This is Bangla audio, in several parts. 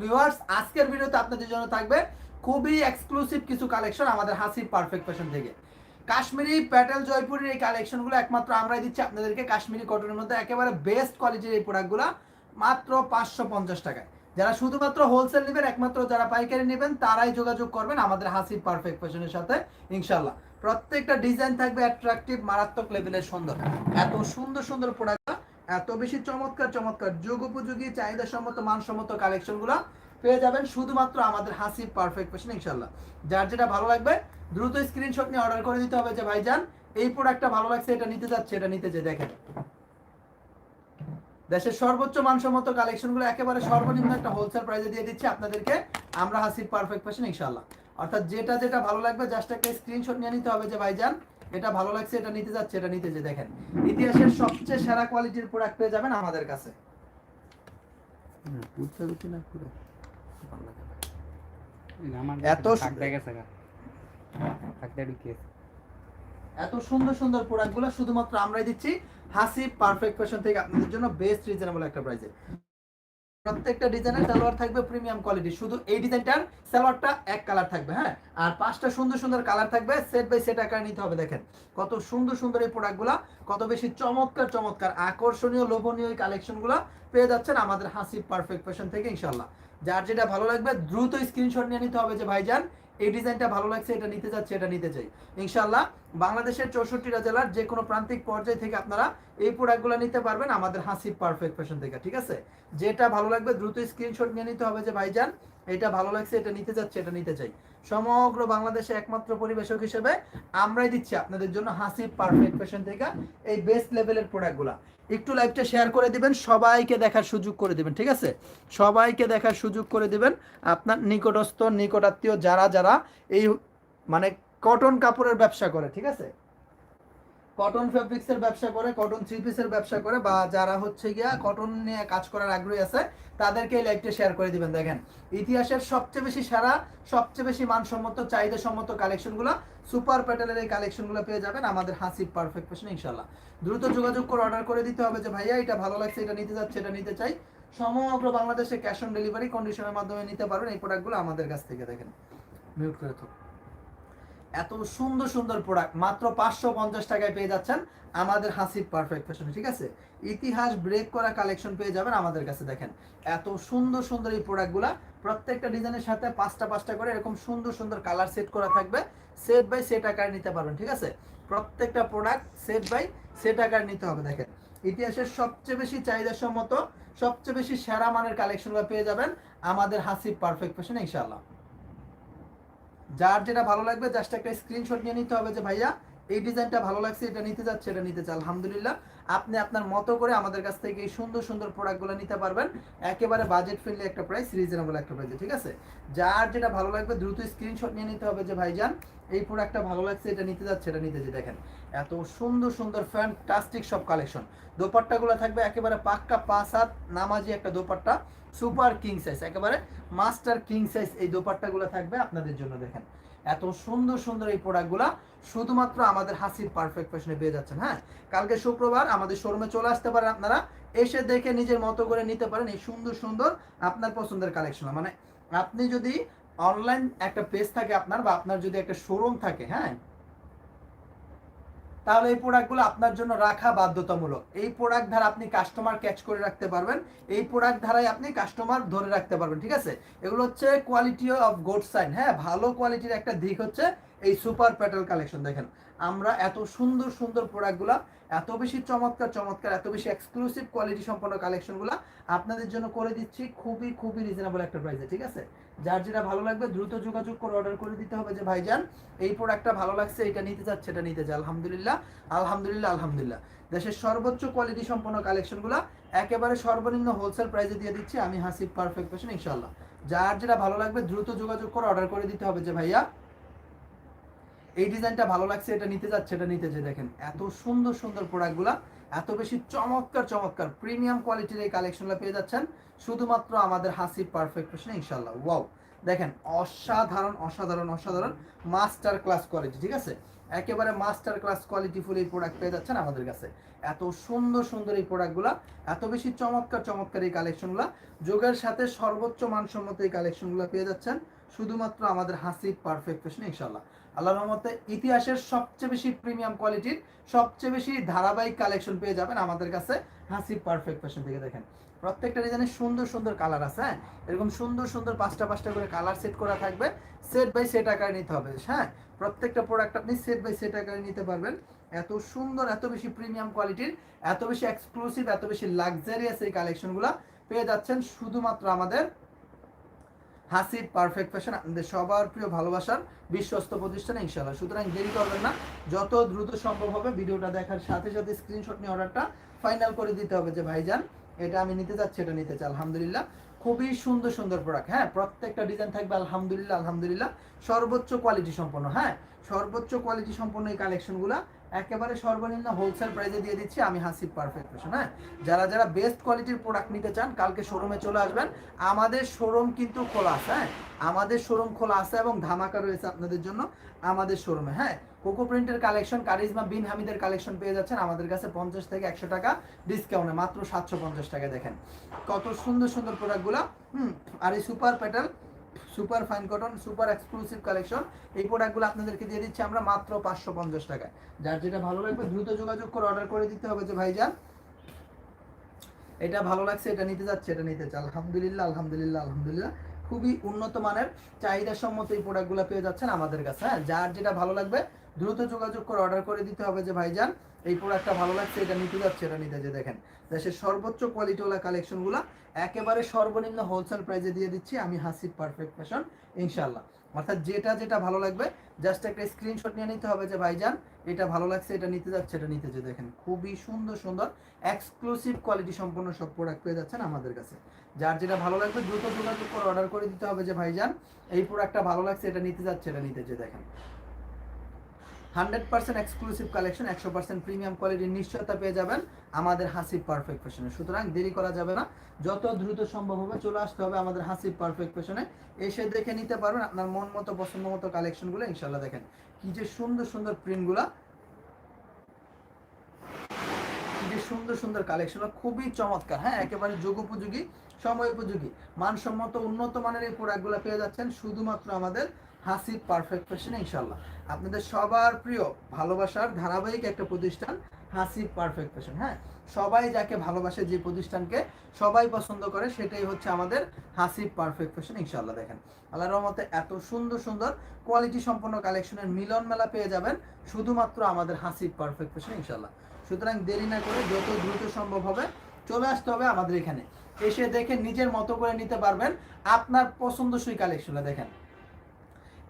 ভিউয়ার্স, আজকের ভিডিওতে আপনাদের জন্য থাকবে খুবই এক্সক্লুসিভ কিছু কালেকশন আমাদের হাসিব পারফেক্ট ফ্যাশন থেকে। কাশ্মীরি প্যাটেল জয়পুরের এই কালেকশনগুলো একমাত্র আমরাই দিচ্ছি আপনাদেরকে কাশ্মীরি কটনের মধ্যে, একেবারে বেস্ট কোয়ালিটির এই প্রোডাক্টগুলো মাত্র পাঁচশো পঞ্চাশ টাকায়। যারা শুধুমাত্র হোলসেল নেবেন, একমাত্র যারা পাইকারি নেবেন, তারাই যোগাযোগ করবেন আমাদের হাসিব পারফেক্ট ফ্যাশনের সাথে ইনশাল্লাহ প্রত্যেকটা ডিজাইন থাকবে অ্যাট্রাকটিভ মারাত্মক লেভেলের সুন্দর। এত সুন্দর সুন্দর প্রোডাক্ট এত বেশি চমৎকার চমৎকার। যুগ উপযোগী চাহিদা সম্মত মানসম্মত কালেকশনগুলো পেয়ে যাবেন শুধুমাত্র আমাদের হাসি পারফেক্ট পেশন ইনশাল্লাহ যার যেটা ভালো লাগবে, দ্রুত স্ক্রিনশট নিয়ে অর্ডার করে দিতে হবে যে, ভাইজান, এই প্রোডাক্টটা ভালো লাগছে, এটা নিতে যাচ্ছে, এটা নিতে যে, দেখেন। দেশের সর্বোচ্চ মানসম্মত কালেকশনগুলো একেবারে সর্বনিম্ন একটা হোলসেল প্রাইসে দিয়ে দিচ্ছি আপনাদেরকে। আমরা হাসির পারফেক্ট পেশন ইনশাল্লাহ অর্থাৎ যেটা যেটা ভালো লাগবে জাস্ট একটা স্ক্রিনশট নিয়ে নিতে হবে যে, ভাইজান এটা ভালো লাগছে এটা নিতে যাচ্ছে এটা নিতে যে দেখেন ইতিহাসের সবচেয়ে সেরা কোয়ালিটির প্রোডাক্ট পেয়ে যাবেন আমাদের কাছে। এত এত এত সুন্দর সুন্দর প্রোডাক্টগুলো শুধুমাত্র আমরাই দিচ্ছি। হাসি পারফেক্ট ফ্যাশন থেকে আপনাদের জন্য বেস্ট রিজনেবল একটা প্রাইসে প্রত্যেকটা ডিজাইনের সালোয়ার থাকবে প্রিমিয়াম কোয়ালিটি শুধু এই ডিজাইনটার সালোয়ারটা এক কালার থাকবে হ্যাঁ? আর পাঁচটা সুন্দর সুন্দর কালার থাকবে সেট বাই সেট আকারে নিতে হবে, দেখেন। কত সুন্দর সুন্দর এই প্রোডাক্টগুলো কত বেশি চমৎকার চমৎকার, আকর্ষণীয়, লোভনীয় এই কালেকশনগুলো পেয়ে যাচ্ছেন আমাদের হাসি পারফেক্ট ফ্যাশন থেকে ইনশাল্লাহ যার যেটা ভালো লাগবে, দ্রুত স্ক্রিনশট নিয়ে নিতে হবে যে, ভাইজান এই ডিজাইনটা ভালো লাগছে, এটা নিতে যাচ্ছে, এটা নিতে চাই। ইনশাল্লাহ বাংলাদেশের চৌষট্টিটা জেলার যে কোনো প্রান্তিক পর্যায় থেকে আপনারা এই প্রোডাক্টগুলো নিতে পারবেন আমাদের হাসি পারফেক্ট ফ্যাশন থেকে, ঠিক আছে? যেটা ভালো লাগবে, দ্রুত স্ক্রিনশট নিয়ে নিতে হবে যে, ভাইজান এটা ভালো লাগছে, এটা নিতে যাচ্ছে, এটা নিতে চাই। সমগ্র বাংলাদেশে একমাত্র পরিবেশক হিসেবে আমরাই দিচ্ছি আপনাদের জন্য হাসি পারফেক্ট ফ্যাশন থেকে এই বেস্ট লেভেলের প্রোডাক্টগুলো একটু লাইভটা শেয়ার করে দিবেন, সবাইকে দেখার সুযোগ করে দিবেন, ঠিক আছে? সবাইকে দেখার সুযোগ করে দিবেন আপনার নিকটস্থ, নিকটাত্মীয় যারা যারা এই মানে কটন কাপড়ের ব্যবসা করে, ঠিক আছে? কটন ফেব্রিক্সের ব্যবসা করে কটন থ্রি পিসের ব্যবসা করে, বা যারা হচ্ছে গিয়া কটন নিয়ে কাজ করার আগ্রহী আছে, তাদেরকে এই লাইভটা শেয়ার করে দিবেন, দেখেন। ইতিহাসের সবচেয়ে বেশি সারা, সবচেয়ে বেশি মানসম্মত চাহিদা সম্মত কালেকশনগুলো সুপার প্যাটেলের এই কালেকশনগুলো পেয়ে যাবেন আমাদের হাসি পারফেক্ট ফ্যাশন ইনশাল্লাহ দ্রুত যোগাযোগ করে অর্ডার করে দিতে হবে যে, ভাইয়া, এটা ভালো লাগছে, এটা নিতে যাচ্ছে এটা নিতে চাই। সমগ্র বাংলাদেশে ক্যাশ অন ডেলিভারি কন্ডিশনের মাধ্যমে নিতে পারবেন এই প্রোডাক্টগুলো আমাদের কাছ থেকে, দেখেন। মিউট করে তো এত সুন্দর সুন্দর প্রোডাক্ট মাত্র পাঁচশো পঞ্চাশ টাকায় পেয়ে যাচ্ছেন আমাদের হাসিব পারফেক্ট ফ্যাশনে ঠিক আছে? ইতিহাস ব্রেক করা কালেকশন পেয়ে যাবেন আমাদের কাছে, দেখেন। এত সুন্দর সুন্দর এই প্রোডাক্টগুলা প্রত্যেকটা ডিজাইনের সাথে পাঁচটা পাঁচটা করে এরকম সুন্দর সুন্দর কালার সেট করা থাকবে। সেট বাই সেট আকারে নিতে পারবেন, ঠিক আছে? প্রত্যেকটা প্রোডাক্ট সেট বাই সেট আকারে নিতে হবে, দেখেন। ইতিহাসের সবচেয়ে বেশি চাহিদা সম্মত সবচেয়ে বেশি সেরা মানের কালেকশনগুলো পেয়ে যাবেন আমাদের হাসিব পারফেক্ট ফ্যাশনে ইনশাআল্লাহ। যার যেটা ভালো লাগবে জাস্ট একটা স্ক্রিনশট নিয়ে নিতে হবে যে, ভাইয়া, এই ডিজাইনটা ভালো লাগছে, এটা নিতে যাচ্ছে, এটা নিতে চাল আলহামদুলিল্লাহ। আপনি আপনার মতো করে আমাদের কাছ থেকে এই সুন্দর সুন্দর প্রোডাক্টগুলো নিতে পারবেন। একেবারে বাজেট ফ্রেন্ডলি একটা প্রাইস রিজনেবল একটা প্রাইসে ঠিক আছে? যার যেটা ভালো লাগবে দ্রুত স্ক্রিনশট নিয়ে নিতে হবে যে, ভাইজান, এই প্রোডাক্টটা ভালো লাগছে, এটা নিতে যাচ্ছে, এটা নিতে যে দেখেন, এত সুন্দর সুন্দর ফ্যান্টাস্টিক সব কালেকশন দোপাট্টাগুলো থাকবে একেবারে পাক্কা পাঁচ হাত নামাজি একটা দোপাট্টা সুপার কিং সাইজ একেবারে মাস্টার কিং সাইজ এই দোপাট্টাগুলো থাকবে আপনাদের জন্য, দেখেন। এত সুন্দর সুন্দর এই প্রোডাক্টগুলো শুধুমাত্র আমাদের হাসির পারফেক্ট ফ্যাশনে পেয়ে যাচ্ছেন হ্যাঁ? কালকে শুক্রবার আমাদের শোরুমে চলে আসতে পারেন আপনারা, এসে দেখে নিজের মতো করে নিতে পারেন এই সুন্দর সুন্দর আপনার পছন্দের কালেকশন মানে আপনি যদি অনলাইন একটা পেজ থাকে আপনার বা আপনার যদি একটা শোরুম থাকে হ্যাঁ? তাহলে এই প্রোডাক্টগুলো আপনার জন্য রাখা বাধ্যতামূলক। এই প্রোডাক্ট ধারা আপনি কাস্টমার ক্যাচ করে রাখতে পারবেন। এই প্রোডাক্ট দ্বারাই আপনি কাস্টমার ধরে রাখতে পারবেন, ঠিক আছে? এগুলো হচ্ছে কোয়ালিটি অফ গুড সাইন হ্যাঁ? ভালো কোয়ালিটির একটা দিক হচ্ছে এই সুপার প্যাটেল কালেকশন দেখেন। আমরা এত সুন্দর সুন্দর প্রোডাক্টগুলো এত বেশি চমৎকার চমৎকার, এত বেশি এক্সক্লুসিভ কোয়ালিটি সম্পন্ন কালেকশনগুলো আপনাদের জন্য করে দিচ্ছি খুবই খুবই রিজনেবল একটা প্রাইসে ঠিক আছে? যার যেটা ভালো লাগবে, দ্রুত যোগাযোগ করে অর্ডার করে দিতে হবে যে, ভাইজান, এই প্রোডাক্টটা ভালো লাগছে, এটা নিতে যাচ্ছে এটা নিতে চাই আলহামদুলিল্লাহ আলহামদুলিল্লাহ আলহামদুলিল্লাহ। দেশের সর্বোচ্চ কোয়ালিটি সম্পন্ন কালেকশনগুলো একেবারে সর্বনিম্ন হোলসেল প্রাইসে দিয়ে দিচ্ছি, আমি হাসিব পারফেক্ট ফ্যাশন ইনশাল্লাহ যার যেটা ভালো লাগবে, দ্রুত যোগাযোগ করে অর্ডার করে দিতে হবে যে, ভাইয়া, এই ডিজাইনটা ভালো লাগছে, এটা নিতে যাচ্ছে, এটা নিতে যে। দেখেন, এত সুন্দর সুন্দর প্রোডাক্টগুলো এত বেশি চমৎকার চমৎকার প্রিমিয়াম কোয়ালিটির এই কালেকশনগুলো পেয়ে যাচ্ছেন। শুধুমাত্র আমাদের হাসি পারফেক্ট ফ্যাশনে ইনশাল্লাহ ওয়াও দেখেন, অসাধারণ অসাধারণ অসাধারণ মাস্টার ক্লাস কোয়ালিটি ঠিক আছে? একেবারে মাস্টার ক্লাস কোয়ালিটি ফুল এই প্রোডাক্ট পেয়ে যাচ্ছেন আমাদের কাছে। এত সুন্দর সুন্দর এই প্রোডাক্টগুলো এত বেশি চমৎকার চমৎকার এই কালেকশনগুলো যোগের সাথে সর্বোচ্চ মানসম্মত এই কালেকশনগুলো পেয়ে যাচ্ছেন। শুধুমাত্র আমাদের হাসি পারফেক্ট ফ্যাশন ইনশাল্লাহ আল্লাহর রহমতে ইতিহাসের সবচেয়ে বেশি প্রিমিয়াম কোয়ালিটির সবচেয়ে বেশি ধারাবাহিক কালেকশন পেয়ে যাবেন আমাদের কাছে হাসি পারফেক্ট ফ্যাশন থেকে দেখেন। প্রত্যেকটা ডিজাইনের সুন্দর সুন্দর কালার আছে হ্যাঁ? এরকম সুন্দর সুন্দর পাঁচটা পাঁচটা করে কালার সেট করা থাকবে সেট বাই সেট আকারে নিতে হবে হ্যাঁ? প্রত্যেকটা প্রোডাক্ট আপনি সেট বাই সেট আকারে নিতে পারবেন। এত সুন্দর, এত বেশি প্রিমিয়াম কোয়ালিটির এত বেশি এক্সক্লুসিভ এত বেশি লাক্সারিয়াস এই কালেকশনগুলো পেয়ে যাচ্ছেন শুধুমাত্র আমাদের হাসি পারফেক্ট ফ্যাশন আপনাদের সবার প্রিয় ভালোবাসার বিশ্বস্ত প্রতিষ্ঠান ইনশাল্লাহ সুতরাং দেরি করবেন না, যত দ্রুত সম্ভব হবে ভিডিওটা দেখার সাথে সাথে স্ক্রিনশট নিয়ে অর্ডারটা ফাইনাল করে দিতে হবে যে ভাইজান, এটা আমি নিতে যাচ্ছি এটা নিতে চাই, আলহামদুলিল্লাহ। খুবই সুন্দর সুন্দর প্রোডাক্ট হ্যাঁ প্রত্যেকটা ডিজাইন থাকবে, আলহামদুলিল্লাহ আলহামদুলিল্লাহ। সর্বোচ্চ কোয়ালিটি সম্পন্ন হ্যাঁ সর্বোচ্চ কোয়ালিটি সম্পন্ন এই কালেকশনগুলো একেবারে সর্বনিম্ন হোলসেল প্রাইসে দিয়ে দিচ্ছি, আমি হাসিব পারফেক্ট ফ্যাশন হ্যাঁ? যারা যারা বেস্ট কোয়ালিটির প্রোডাক্ট নিতে চান, কালকে শোরুমে চলে আসবেন। আমাদের শোরুম কিন্তু খোলা আছে হ্যাঁ? আমাদের শোরুম খোলা আছে এবং ধামাকা রয়েছে আপনাদের জন্য আমাদের শোরুমে হ্যাঁ? কোকো প্রিন্টের কালেকশন কারিজমা বিন হামিদের কালেকশন পেয়ে যাচ্ছেন আমাদের কাছে পঞ্চাশ থেকে একশো টাকা ডিসকাউন্টে মাত্র সাতশো পঞ্চাশ টাকা দেখেন। কত সুন্দর সুন্দর প্রোডাক্টগুলো হুম? আর এই super petal super fine cotton, super exclusive collection. এই প্রোডাক্টগুলো আপনাদেরকে দিয়ে দিচ্ছি আমরা মাত্র পাঁচশো পঞ্চাশ টাকায়। যার যেটা ভালো লাগবে দ্রুত যোগাযোগ করে অর্ডার করে দিতে হবে যে ভাইজান। এটা ভালো লাগছে, এটা নিতে যাচ্ছে, এটা নিতে চাই আলহামদুলিল্লাহ আলহামদুলিল্লাহ আলহামদুলিল্লাহ। খুবই উন্নত মানের চাহিদা সম্মত এই প্রোডাক্টগুলো পেয়ে যাচ্ছেন আমাদের কাছে হ্যাঁ? যার যেটা ভালো লাগবে, দ্রুত যোগাযোগ করে অর্ডার করে দিতে হবে যে ভাইজান। এই প্রোডাক্টটা ভালো লাগছে, এটা নিতে যাচ্ছে এটা নিতে যে দেখেন, দেশের সর্বোচ্চ কোয়ালিটিওয়ালা কালেকশনগুলো একেবারে সর্বনিম্ন হোলসেল প্রাইসে দিয়ে দিচ্ছি, আমি হাসিব পারফেক্ট ফ্যাশন ইনশাল্লাহ অর্থাৎ যেটা যেটা ভালো লাগবে জাস্ট একটা স্ক্রিনশট নিয়ে নিতে হবে যে, ভাইজান, এটা ভালো লাগছে, এটা নিতে যাচ্ছে, এটা নিতে যে দেখেন, খুবই সুন্দর সুন্দর এক্সক্লুসিভ কোয়ালিটি সম্পন্ন সব প্রোডাক্ট পেয়ে যাচ্ছেন আমাদের কাছে। যার যেটা ভালো লাগবে, দ্রুত যোগাযোগ করে অর্ডার করে দিতে হবে যে, ভাইজান, এই প্রোডাক্টটা ভালো লাগছে, এটা নিতে যাচ্ছে, এটা নিতে যে দেখেন হান্ড্রেড পার্সেন্ট এক্সক্লুসিভ কালেকশন, একশো পার্সেন্ট প্রিমিয়াম কোয়ালিটির নিশ্চয়তা পেয়ে যাবেন আমাদের হাসিব পারফেক্ট ফ্যাশনে। সুতরাং দেরি করা যাবে না, যত দ্রুত সম্ভব হবে চলে আসতে হবে আমাদের হাসিব পারফেক্ট ফ্যাশনে। এসে দেখে নিতে পারবেন আপনার মন মতো, পছন্দ মতো কালেকশনগুলো ইনশাল্লাহ দেখেন কি যে সুন্দর সুন্দর প্রিন্টগুলা সুন্দর সুন্দর কালেকশন খুবই চমৎকার। হ্যাঁ একেবারে যুগোপযোগী সময় উপযোগী মানসম্মত, উন্নত মানের এই প্রোডাক্টগুলো পেয়ে যাচ্ছেন শুধুমাত্র আমাদের হাসি পারফেক্ট ফ্যাশন ইনশাল্লাহ আপনাদের সবার প্রিয় ভালোবাসার ধারাবাহিক একটা প্রতিষ্ঠান হাসি পারফেক্ট ফ্যাশন হ্যাঁ? সবাই যাকে ভালোবাসে যে প্রতিষ্ঠানকে সবাই পছন্দ করে, সেটাই হচ্ছে আমাদের হাসি পারফেক্ট ফ্যাশন ইনশাল্লাহ দেখেন। আল্লাহ রহমতে এত সুন্দর সুন্দর কোয়ালিটি সম্পন্ন কালেকশনের মিলন মেলা পেয়ে যাবেন শুধুমাত্র আমাদের হাসি পারফেক্ট ফ্যাশন ইনশাল্লাহ সুতরাং দেরি না করে যত দ্রুত সম্ভব হবে, চলে আসতে হবে আমাদের এখানে। এসে দেখে নিজের মতো করে নিতে পারবেন আপনার পছন্দসই কালেকশনে দেখেন।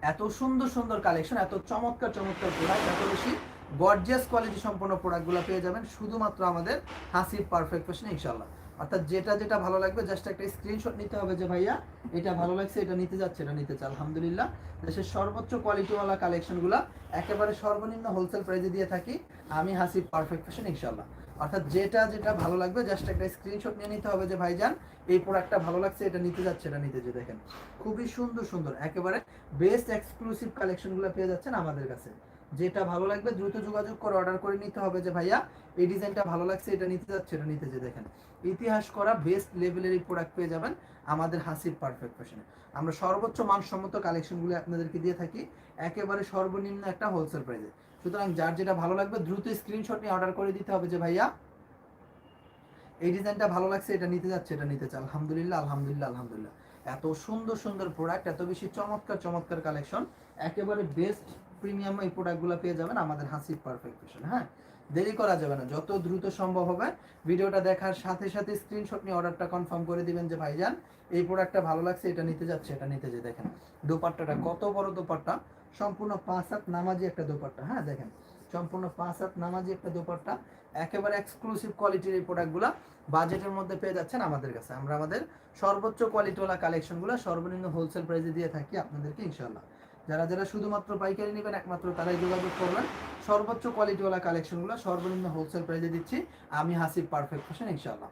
এত সুন্দর সুন্দর কালেকশন এত চমৎকার চমৎকার প্রোডাক্ট এত বেশি গর্জিয়াস কোয়ালিটি সম্পন্ন প্রোডাক্টগুলো পেয়ে যাবেন শুধুমাত্র আমাদের হাসির পারফেক্ট ফ্যাশন ইনশাল্লাহ অর্থাৎ যেটা যেটা ভালো লাগবে জাস্ট একটা স্ক্রিনশট নিতে হবে যে, ভাইয়া, এটা ভালো লাগছে, এটা নিতে যাচ্ছে, এটা নিতে চাই। আলহামদুলিল্লাহ, দেশের সর্বোচ্চ কোয়ালিটিওয়ালা কালেকশনগুলো একেবারে সর্বনিম্ন হোলসেল প্রাইসে দিয়ে থাকি। আমি হাসির পারফেক্ট ফ্যাশন ইনশাল্লাহ অর্থাৎ যেটা যেটা ভালো লাগবে জাস্ট একটা স্ক্রিনশট নিয়ে নিতে হবে যে, ভাইজান, এই প্রোডাক্টটা ভালো লাগছে, এটা নিতে যাচ্ছে, এটা নিতে যে, দেখেন। খুবই সুন্দর সুন্দর, একেবারে বেস্ট এক্সক্লুসিভ কালেকশনগুলো পেয়ে যাচ্ছেন আমাদের কাছে। যেটা ভালো লাগবে, দ্রুত যোগাযোগ করে অর্ডার করে নিতে হবে যে, ভাইয়া, এই ডিজাইনটা ভালো লাগছে, এটা নিতে যাচ্ছে, এটা নিতে যে, দেখেন। ইতিহাস করা বেস্ট লেভেলের এই প্রোডাক্ট পেয়ে যাবেন আমাদের হাসির পারফেক্ট ফ্যাশনে আমরা সর্বোচ্চ মানসম্মত কালেকশনগুলো আপনাদেরকে দিয়ে থাকি, একেবারে সর্বনিম্ন একটা হোলসেল প্রাইসে সুতরাং যার যেটা ভালো লাগবে দ্রুত স্ক্রিনশট নিয়ে অর্ডার করে দিতে হবে যে ভাইয়া, এই ডিজাইনটা ভালো লাগছে, এটা নিতে যাচ্ছে, এটা নিতে চাই আলহামদুলিল্লাহ আলহামদুলিল্লাহ আলহামদুলিল্লাহ। এত সুন্দর সুন্দর প্রোডাক্ট এত বেশি চমৎকার চমৎকার কালেকশন একেবারে বেস্ট প্রিমিয়াম এই প্রোডাক্টগুলো পেয়ে যাবেন আমাদের হাসির পারফেক্ট হ্যাঁ? দেরি করা যাবে না, যত দ্রুত সম্ভব হবে। ভিডিওটা দেখার সাথে সাথে স্ক্রিনশট নিয়ে অর্ডারটা কনফার্ম করে দিবেন যে ভাইজান, এই প্রোডাক্টটা ভালো লাগছে, এটা নিতে যাচ্ছে, এটা নিতে যে দেখেন। দোপাট্টাটা কত বড় দোপাট্টা সম্পূর্ণ পাঁচ হাত নামাজি একটা দোপাট্টা হ্যাঁ দেখেন। সম্পূর্ণ পাঁচ হাত নামাজি একটা দোপাট্টা, একেবারে এক্সক্লুসিভ কোয়ালিটির এই প্রোডাক্টগুলো বাজেটের মধ্যে পেয়ে যাচ্ছেন আমাদের কাছে। আমরা আমাদের সর্বোচ্চ কোয়ালিটিওয়ালা কালেকশনগুলো সর্বনিম্ন হোলসেল প্রাইসে দিয়ে থাকি আপনাদেরকে ইনশাল্লাহ যারা যারা শুধুমাত্র পাইকারি নেবেন একমাত্র, তারাই যোগাযোগ করবেন। সর্বোচ্চ কোয়ালিটিওয়ালা কালেকশনগুলো সর্বনিম্ন হোলসেল প্রাইসে দিচ্ছি। আমি হাসিব পারফেক্ট ফ্যাশন ইনশাল্লাহ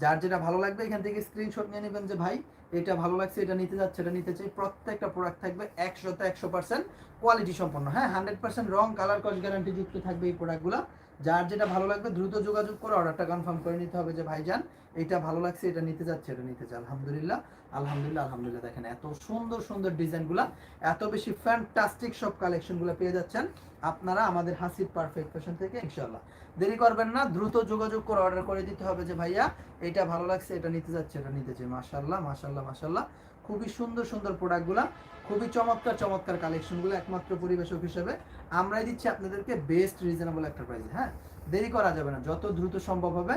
যার যেটা ভালো লাগবে এখান থেকে স্ক্রিনশট নিয়ে নেবেন যে, ভাই এটা ভালো লাগছে, এটা নিতে যাচ্ছে, এটা নিতে চাই। প্রত্যেকটা প্রোডাক্ট থাকবে একশোতে একশো পার্সেন্ট কোয়ালিটি সম্পন্ন। হ্যাঁ হান্ড্রেড পার্সেন্ট রং কালার কস গ্যারান্টি যুক্ত থাকবে এই প্রোডাক্টগুলো যার যেটা ভালো লাগবে, দ্রুত যোগাযোগ করে অর্ডারটা কনফার্ম করে নিতে হবে যে, ভাইজান এটা ভালো লাগছে, এটা নিতে যাচ্ছে, এটা নিতে চাই আলহামদুলিল্লাহ আলহামদুলিল্লাহ আলহামদুলিল্লাহ। দেখেন এত সুন্দর সুন্দর ডিজাইনগুলো, এত বেশি ফ্যান্টাস্টিক সব কালেকশনগুলো পেয়ে যাচ্ছেন আপনারা আমাদের হাসিব পারফেক্ট ফ্যাশন থেকে ইনশাল্লাহ দেরি করবেন না, দ্রুত যোগাযোগ করে অর্ডার করে দিতে হবে যে, ভাইয়া এটা ভালো লাগছে, এটা নিতে যাচ্ছে, এটা নিতে চাই মাশাল্লাহ মাশাল্লাহ মাশাল্লাহ খুবই সুন্দর সুন্দর প্রোডাক্টগুলো খুবই চমৎকার চমৎকার কালেকশনগুলো একমাত্র পরিবেশক হিসেবে। আমরাই দিচ্ছি আপনাদেরকে বেস্ট রিজনেবল একটা প্রাইসে হ্যাঁ? দেরি করা যাবে না, যত দ্রুত সম্ভব হবে।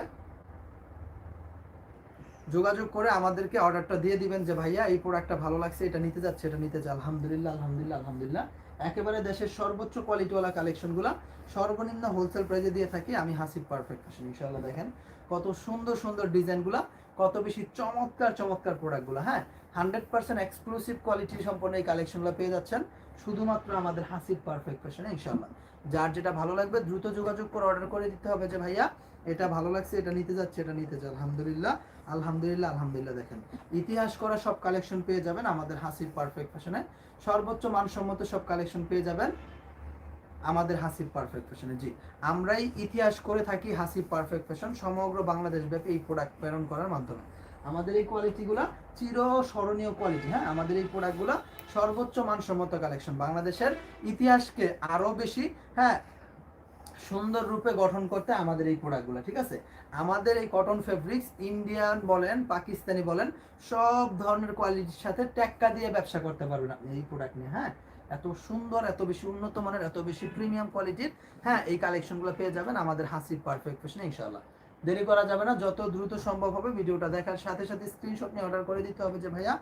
যোগাযোগ করে আমাদেরকে অর্ডারটা দিয়ে দিবেন যে, ভাইয়া, এই প্রোডাক্টটা ভালো লাগছে, এটা নিতে যাচ্ছে, এটা নিতে চাই আলহামদুলিল্লাহ আলহামদুলিল্লাহ আলহামদুলিল্লাহ। একেবারে দেশের সর্বোচ্চ কোয়ালিটিওয়ালা কালেকশনগুলো সর্বনিম্ন হোলসেল প্রাইসে দিয়ে থাকি, আমি হাসিব পারফেক্ট ইনশাআল্লাহ দেখেন। কত সুন্দর সুন্দর ডিজাইনগুলো কত বেশি চমৎকার চমৎকার প্রোডাক্টগুলো হ্যাঁ? হান্ড্রেড পার্সেন্ট এক্সক্লুসিভ কোয়ালিটি সম্পন্ন এই কালেকশনগুলো পেয়ে যাচ্ছেন শুধুমাত্র আমাদের হাসির পারফেক্ট ফ্যাশনে ইনশাআল্লাহ। যার যেটা ভালো লাগবে, দ্রুত যোগাযোগ করে অর্ডার করে দিতে হবে যে, ভাইয়া, এটা ভালো লাগছে, এটা নিতে যাচ্ছে, এটা নিতে চাই আলহামদুলিল্লাহ আলহামদুলিল্লাহ আলহামদুলিল্লাহ, দেখেন। ইতিহাস করা সব কালেকশন পেয়ে যাবেন আমাদের হাসির পারফেক্ট ফ্যাশনে সর্বোচ্চ মানসম্মত সব কালেকশন পেয়ে যাবেন। আমাদের হাসিব পারফেক্ট ফ্যাশনে জি, আমরাই ইতিহাস করে থাকি হাসিব পারফেক্ট ফ্যাশন সমগ্র বাংলাদেশ ব্যাপী এই প্রোডাক্ট প্রেরণ করার মাধ্যমে। আমাদের এই কোয়ালিটিগুলো চির স্মরণীয় কোয়ালিটি হ্যাঁ? আমাদের এই প্রোডাক্টগুলো সর্বোচ্চ মানসম্মত কালেকশন বাংলাদেশের ইতিহাসকে আরও বেশি হ্যাঁ সুন্দর রূপে গঠন করতে আমাদের এই প্রোডাক্টগুলো ঠিক আছে? আমাদের এই কটন ফেব্রিক্স ইন্ডিয়ান বলেন, পাকিস্তানি বলেন, সব ধরনের কোয়ালিটির সাথে ট্যাক্কা দিয়ে ব্যবসা করতে পারবেন আপনি এই প্রোডাক্ট নিয়ে হ্যাঁ? এত সুন্দর, এত বেশি উন্নত মানের, এত বেশি প্রিমিয়াম কোয়ালিটির হ্যাঁ এই কালেকশনগুলো পেয়ে যাবেন আমাদের হাসির পারফেক্ট ফ্যাশনে ইনশাআল্লাহ। দেরি করা যাবে না, যত দ্রুত সম্ভব হবে ভিডিওটা দেখার সাথে সাথে স্ক্রিনশট নিয়ে অর্ডার করে দিতে হবে যে, ভাইয়া,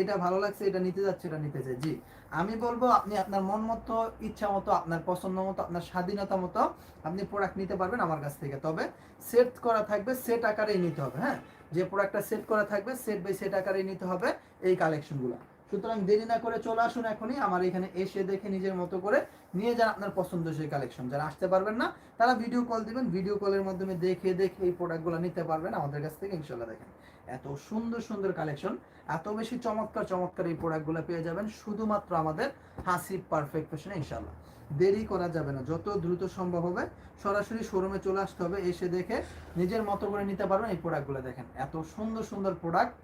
এটা ভালো লাগছে, এটা নিতে যাচ্ছে, এটা নিতে চাই। জি, আমি বলব আপনি আপনার মন মতো, ইচ্ছা মতো, আপনার পছন্দ মতো, আপনার স্বাধীনতা মতো আপনি প্রোডাক্ট নিতে পারবেন আমার কাছ থেকে। তবে সেট করা থাকবে সেট আকারেই নিতে হবে হ্যাঁ? যে প্রোডাক্টটা সেট করা থাকবে সেট বাই সেট আকারেই নিতে হবে এই কালেকশনগুলো সুতরাং দেরি না করে চলে আসুন এখনই। আমার এখানে এসে দেখে নিজের মতো করে নিয়ে যান আপনার পছন্দ সেই কালেকশন যারা আসতে পারবেন না, তারা ভিডিও কল দিবেন। ভিডিও কলের মাধ্যমে দেখে দেখে এই প্রোডাক্টগুলো নিতে পারবেন আমাদের কাছ থেকে ইনশাল্লাহ দেখেন। এত সুন্দর সুন্দর কালেকশন এত বেশি চমৎকার চমৎকার এই প্রোডাক্টগুলো পেয়ে যাবেন শুধুমাত্র আমাদের হাসি পারফেক্ট ফ্যাশনে ইনশাল্লাহ দেরি করা যাবে না। যত দ্রুত সম্ভব হবে, সরাসরি শোরুমে চলে আসতে হবে। এসে দেখে নিজের মতো করে নিতে পারবেন এই প্রোডাক্টগুলো দেখেন। এত সুন্দর সুন্দর প্রোডাক্ট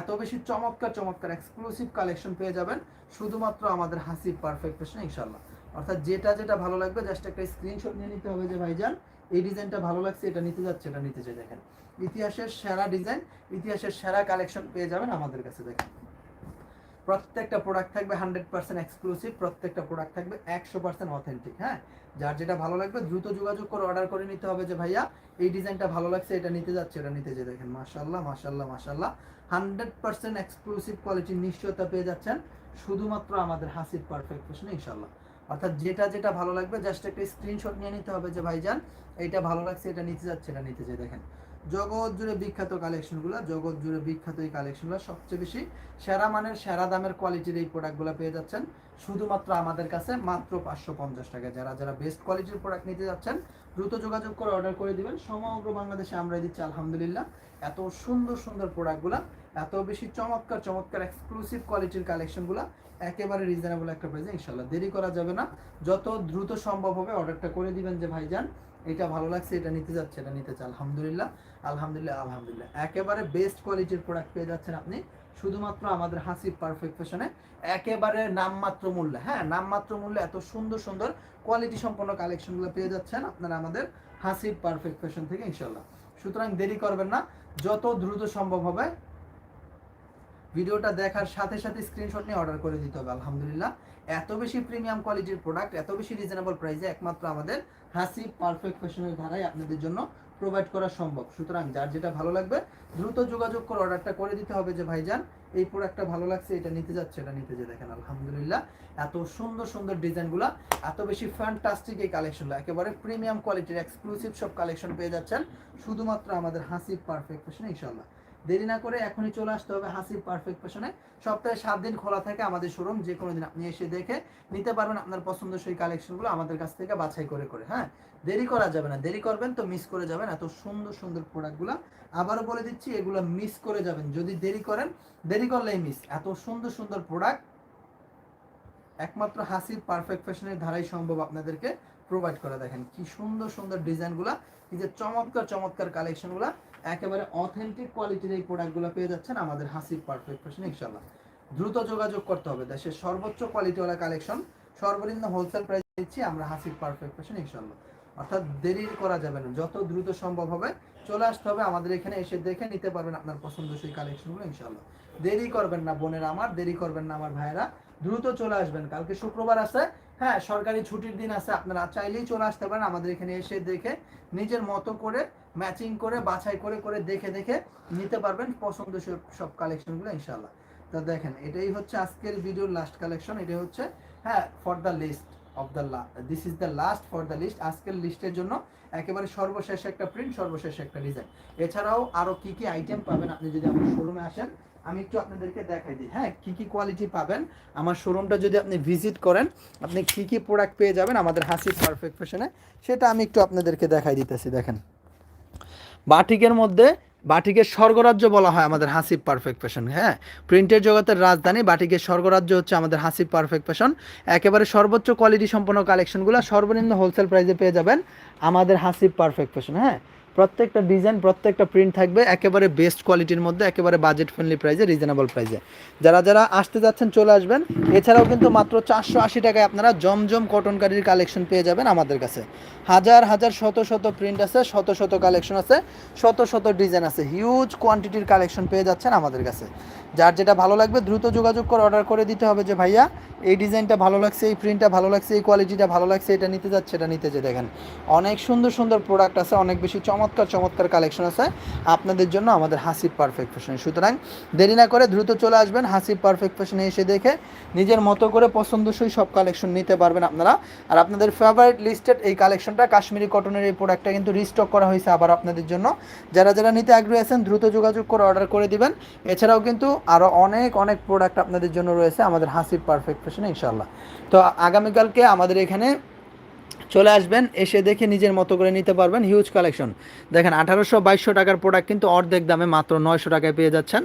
এত বেশি চমৎকার চমৎকার এক্সক্লুসিভ কালেকশন পেয়ে যাবেন শুধুমাত্র আমাদের হাসি পারফেক্ট ফ্যাশনে ইনশাল্লাহ অর্থাৎ যেটা যেটা ভালো লাগবে জাস্ট একটা স্ক্রিনশট নিয়ে নিতে হবে যে, ভাইজান, এই ডিজাইনটা ভালো লাগছে, এটা নিতে যাচ্ছে, এটা নিতে চাই। দেখেন, ইতিহাসের সেরা ডিজাইন ইতিহাসের সেরা কালেকশন পেয়ে যাবেন আমাদের কাছে, দেখেন। প্রত্যেকটা প্রোডাক্ট থাকবে হান্ড্রেড পার্সেন্ট এক্সক্লুসিভ প্রত্যেকটা প্রোডাক্ট থাকবে একশো পার্সেন্ট অথেন্টিক হ্যাঁ? যার যেটা ভালো লাগবে, দ্রুত যোগাযোগ করে অর্ডার করে নিতে হবে যে, ভাইয়া, এই ডিজাইনটা ভালো লাগছে, এটা নিতে যাচ্ছে, এটা নিতে যে দেখেন মাশাল্লাহ মাশাল্লাহ মাশাল্লাহ হান্ড্রেড পার্সেন্ট এক্সক্লুসিভ কোয়ালিটির নিশ্চয়তা পেয়ে যাচ্ছেন শুধুমাত্র আমাদের হাসির পারফেক্ট ফ্যাশনে ইনশাল্লাহ অর্থাৎ যেটা যেটা ভালো লাগবে জাস্ট একটা স্ক্রিনশট নিয়ে নিতে হবে যে, ভাইজান, এইটা ভালো লাগছে, এটা নিতে যাচ্ছে, এটা নিতে চাই দেখেন, জগৎ জুড়ে বিখ্যাত কালেকশনগুলো জগৎ জুড়ে বিখ্যাত এই কালেকশনগুলো সবচেয়ে বেশি সেরা মানের, সেরা দামের কোয়ালিটির এই প্রোডাক্টগুলো পেয়ে যাচ্ছেন। শুধুমাত্র আমাদের কাছে মাত্র পাঁচশো পঞ্চাশ টাকা। যারা যারা বেস্ট কোয়ালিটির প্রোডাক্ট নিতে যাচ্ছেন, দ্রুত যোগাযোগ করে অর্ডার করে দিবেন। সমগ্র বাংলাদেশে আমরা দিচ্ছি, আলহামদুলিল্লাহ। এত সুন্দর সুন্দর প্রোডাক্টগুলো এত বেশি চমৎকার চমৎকার এক্সক্লুসিভ কোয়ালিটির কালেকশনগুলো একেবারে রিজনেবল একটা প্রাইসে ইনশাল্লাহ দেরি করা যাবে না। যত দ্রুত সম্ভব হবে অর্ডারটা করে দিবেন যে ভাইজান, এটা ভালো লাগছে, এটা নিতে যাচ্ছে, এটা নিতে চাই আলহামদুলিল্লাহ আলহামদুলিল্লাহ আলহামদুলিল্লাহ। একেবারে বেস্ট কোয়ালিটির প্রোডাক্ট পেয়ে যাচ্ছেন আপনি। শুধুমাত্র আমাদের হাসিব পারফেক্ট ফ্যাশনে একেবারে নামমাত্র মূল্যে হ্যাঁ নামমাত্র মূল্যে এত সুন্দর সুন্দর কোয়ালিটি সম্পন্ন কালেকশনগুলো পেয়ে যাচ্ছেন আপনারা আমাদের হাসিব পারফেক্ট ফ্যাশন থেকে ইনশাল্লাহ সুতরাং দেরি করবেন না। যত দ্রুত সম্ভব হবে ভিডিওটা দেখার সাথে সাথে স্ক্রিনশট নিয়ে অর্ডার করে দিতে হবে, আলহামদুলিল্লাহ। এত বেশি প্রিমিয়াম কোয়ালিটির প্রোডাক্ট এত বেশি রিজনেবল প্রাইসে একমাত্র আমাদের হাসি পারফেক্ট ফ্যাশনের ধারায় আপনাদের জন্য প্রোভাইড করা সম্ভব। সুতরাং যার যেটা ভালো লাগবে, দ্রুত যোগাযোগ করে অর্ডারটা করে দিতে হবে যে, ভাইজান, এই প্রোডাক্টটা ভালো লাগছে, এটা নিতে যাচ্ছে, এটা নিতে যে দেখেন, আলহামদুলিল্লাহ। এত সুন্দর সুন্দর ডিজাইনগুলো, এত বেশি ফ্যান্টাস্টিক এই কালেকশনগুলো একেবারে প্রিমিয়াম কোয়ালিটির এক্সক্লুসিভ সব কালেকশন পেয়ে যাচ্ছেন, শুধুমাত্র আমাদের হাসি পারফেক্ট ফ্যাশন ইনশাল্লাহ দেরি না করে এখনই চলে আসতে হবে হাসি পারফেক্ট ফ্যাশনে সপ্তাহে সাত দিন খোলা থাকে আমাদের শোরুম যে কোনো দিন আপনি এসে দেখে নিতে পারবেন আপনার পছন্দসই কালেকশনগুলো আমাদের কাছ থেকে বাছাই করে করে হ্যাঁ? দেরি করা যাবে না, দেরি করবেন তো মিস করে যাবেন, এত সুন্দর সুন্দর প্রোডাক্টগুলো আবারও বলে দিচ্ছি, এগুলো মিস করে যাবেন, যদি দেরি করেন, দেরি করলেই মিস এত সুন্দর সুন্দর প্রোডাক্ট একমাত্র হাসির পারফেক্ট ফ্যাশনের ধারাই সম্ভব আপনাদেরকে প্রোভাইড করে। দেখেন কি সুন্দর সুন্দর ডিজাইনগুলো এই যে চমৎকার চমৎকার কালেকশনগুলো একেবারে অথেন্টিক কোয়ালিটির এই প্রোডাক্টগুলো পেয়ে যাচ্ছেন আমাদের হাসির পারফেক্ট ফ্যাশন ইনশাল্লাহ দ্রুত যোগাযোগ করতে হবে, দেশের সর্বোচ্চ কোয়ালিটিওয়ালা কালেকশন সর্বনিম্ন হোলসেল প্রাইস দিচ্ছি আমরা হাসির পারফেক্ট ফ্যাশন ইনশাল্লাহ অর্থাৎ দেরি করা যাবে না, যত দ্রুত সম্ভব হবে, চলে আসতে হবে আমাদের এখানে এসে দেখে নিতে পারবেন আপনার পছন্দসই কালেকশনগুলো ইনশাল্লাহ দেরি করবেন না বোনের আমার, দেরি করবেন না আমার ভাইয়েরা, দ্রুত চলে আসবেন। কালকে শুক্রবার আছে হ্যাঁ সরকারি ছুটির দিন আছে, আপনারা চাইলেই চলে আসতে পারেন আমাদের এখানে এসে দেখে নিজের মতো করে ম্যাচিং করে, বাছাই করে করে দেখে দেখে নিতে পারবেন পছন্দ সব কালেকশনগুলো ইনশাল্লাহ তো দেখেন, এটাই হচ্ছে আজকের ভিডিওর লাস্ট কালেকশন এটাই হচ্ছে হ্যাঁ for the list of the this is the last for the list আজকের লিস্টের জন্য একেবারে সর্বশেষ একটা প্রিন্ট সর্বশেষ একটা ডিজাইন এছাড়াও আরও কি কি আইটেম পাবেন আপনি যদি আমার শোরুমে আসেন, আমি একটু আপনাদেরকে দেখাই দিই। হ্যাঁ কি কি কোয়ালিটি পাবেন? আমার শোরুমটা যদি আপনি ভিজিট করেন, আপনি কি কি প্রোডাক্ট পেয়ে যাবেন আমাদের হাসি পারফেক্ট ফ্যাশনে সেটা আমি একটু আপনাদেরকে দেখাই দিতেছি, দেখেন। বাটিকের মধ্যে, বাটিকের স্বর্গরাজ্য বলা হয় আমাদের হাসিব পারফেক্ট ফ্যাশন হ্যাঁ? প্রিন্টের জগতের রাজধানী, বাটিকের স্বর্গরাজ্য হচ্ছে আমাদের হাসিব পারফেক্ট ফ্যাশন একেবারে সর্বোচ্চ কোয়ালিটি সম্পন্ন কালেকশনগুলো সর্বনিম্ন হোলসেল প্রাইসে পেয়ে যাবেন আমাদের হাসিব পারফেক্ট ফ্যাশন হ্যাঁ? প্রত্যেকটা ডিজাইন প্রত্যেকটা প্রিন্ট থাকবে একেবারে বেস্ট কোয়ালিটির মধ্যে, একেবারে বাজেট ফ্রেন্ডলি প্রাইসে রিজনেবল প্রাইসে যারা যারা আসতে যাচ্ছেন, চলে আসবেন। এছাড়াও কিন্তু মাত্র চারশো আশি টাকায় আপনারা জমজম কটনকারীর কালেকশন পেয়ে যাবেন আমাদের কাছে। হাজার হাজার, শত শত প্রিন্ট আছে, শত শত কালেকশন আছে, শত শত ডিজাইন আছে। হিউজ কোয়ান্টিটির কালেকশন পেয়ে যাচ্ছেন আমাদের কাছে। যার যেটা ভালো লাগবে দ্রুত যোগাযোগ করে অর্ডার করে দিতে হবে যে ভাইয়া, এই ডিজাইনটা ভালো লাগছে, এই প্রিন্টটা ভালো লাগছে, এই কোয়ালিটিটা ভালো লাগছে, এটা নিতে যাচ্ছে, এটা নিতে যে দেখেন। অনেক সুন্দর সুন্দর প্রোডাক্ট আছে, অনেক বেশি চমৎকার চমৎকার কালেকশন আছে। আপনাদের জন্য আমাদের হাসিব পারফেক্ট ফ্যাশন সুতরাং দেরি না করে দ্রুত চলে আসবেন হাসিব পারফেক্ট ফ্যাশনে এসে দেখে নিজের মতো করে পছন্দসই সব কালেকশন নিতে পারবেন আপনারা। আর আপনাদের ফেভারিট লিস্টেড এই কালেকশনটা কাশ্মীরি কটনের এই প্রোডাক্টটা কিন্তু রিস্টক করা হয়েছে আবার আপনাদের জন্য। যারা যারা নিতে আগ্রহী আছেন, দ্রুত যোগাযোগ করে অর্ডার করে দিবেন। এছাড়াও কিন্তু আরও অনেক অনেক প্রোডাক্ট আপনাদের জন্য রয়েছে, আমাদের হাসিব পারফেক্ট ফ্যাশনে ইনশাল্লাহ তো আগামীকালকে আমাদের এখানে চলে আসবেন, এসে দেখে নিজের মতো করে নিতে পারবেন। হিউজ কালেকশন দেখেন, আঠারোশো বাইশশো টাকার প্রোডাক্ট কিন্তু অর্ধেক দামে মাত্র নয়শো টাকায় পেয়ে যাচ্ছেন।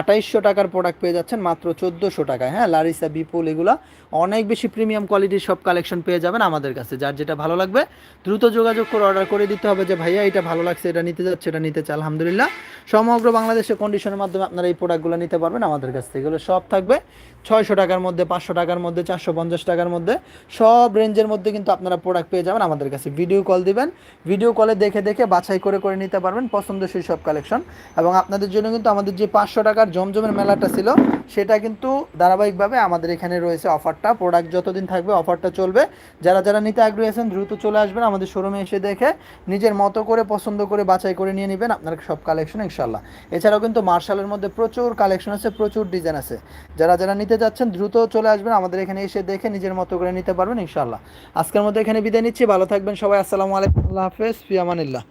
আঠাইশশো টাকার প্রোডাক্ট পেয়ে যাচ্ছেন মাত্র চোদ্দোশো টাকায়। হ্যাঁ লারিসা বিপুল এগুলো অনেক বেশি প্রিমিয়াম কোয়ালিটির সব কালেকশন পেয়ে যাবেন আমাদের কাছে। যার যেটা ভালো লাগবে, দ্রুত যোগাযোগ করে অর্ডার করে দিতে হবে যে, ভাইয়া, এটা ভালো লাগছে, এটা নিতে যাচ্ছে, এটা নিতে চাই, আলহামদুলিল্লাহ। সমগ্র বাংলাদেশের কন্ডিশনের মাধ্যমে আপনারা এই প্রোডাক্টগুলো নিতে পারবেন। আমাদের কাছ থেকে এগুলো সব থাকবে। ছয়শো টাকার মধ্যে, পাঁচশো টাকার মধ্যে, চারশো পঞ্চাশ টাকার মধ্যে, সব রেঞ্জের মধ্যে কিন্তু আপনারা প্রোডাক্ট পেয়ে যাবেন আমাদের কাছে। ভিডিও কল দিবেন ভিডিও কলে দেখে দেখে বাছাই করে করে নিতে পারবেন পছন্দসই সব কালেকশন এবং আপনাদের জন্য কিন্তু আমাদের যে পাঁচশো টাকার জমজমের মেলাটা ছিল, সেটা কিন্তু ধারাবাহিকভাবে আমাদের এখানে রয়েছে অফারটা প্রোডাক্ট যতদিন থাকবে অফারটা চলবে। যারা যারা নিতে আগ্রহী আছেন, দ্রুত চলে আসবেন আমাদের শোরুমে এসে দেখে নিজের মতো করে, পছন্দ করে বাছাই করে নিয়ে নেবেন আপনার সব কালেকশন ইনশাল্লাহ এছাড়াও কিন্তু মার্শালের মধ্যে প্রচুর কালেকশন আছে, প্রচুর ডিজাইন আছে। যারা যারা নিতে যাচ্ছেন, দ্রুত চলে আসবেন। আমাদের এখানে এসে দেখে নিজের মতো করে নিতে পারবেন ইনশাল্লাহ আজকের মধ্যে এখানে বিদায় নিচ্ছি। ভালো থাকবেন সবাই। আসসালামু আলাইকুম। আল্লাহ হাফেজ। ফিয়ামানিল্লাহ।